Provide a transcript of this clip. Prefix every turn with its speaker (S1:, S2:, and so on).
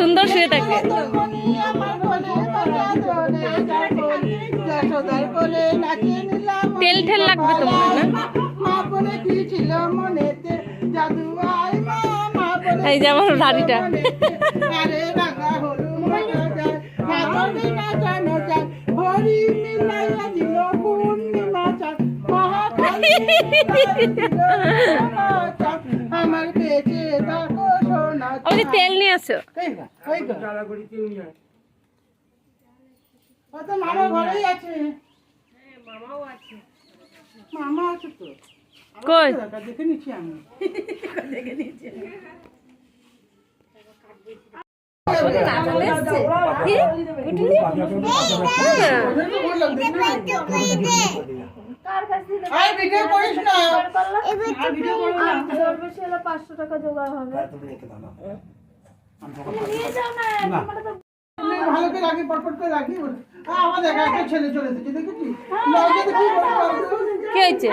S1: সুন্দর শুয়ে থাকে তেল ঠেল লাগবে তো হয় না? এই যে আমার
S2: চাঁদ। আমার পেটে চাঁদ।
S1: তেল নিয়ে আসো।
S2: মামা ঘরেই আছে। মামা আছে তো
S1: কই
S2: দেখে নিচ্ছি আমি।
S3: পাঁচশো টাকা জোগাড় হবে
S2: ভালো করে রাখি পটপট করে রাখি আ, একটা ছেলে চলে এসেছে দেখেছিস লজ্জা দেখি বড় বড়।
S1: কি হয়েছে।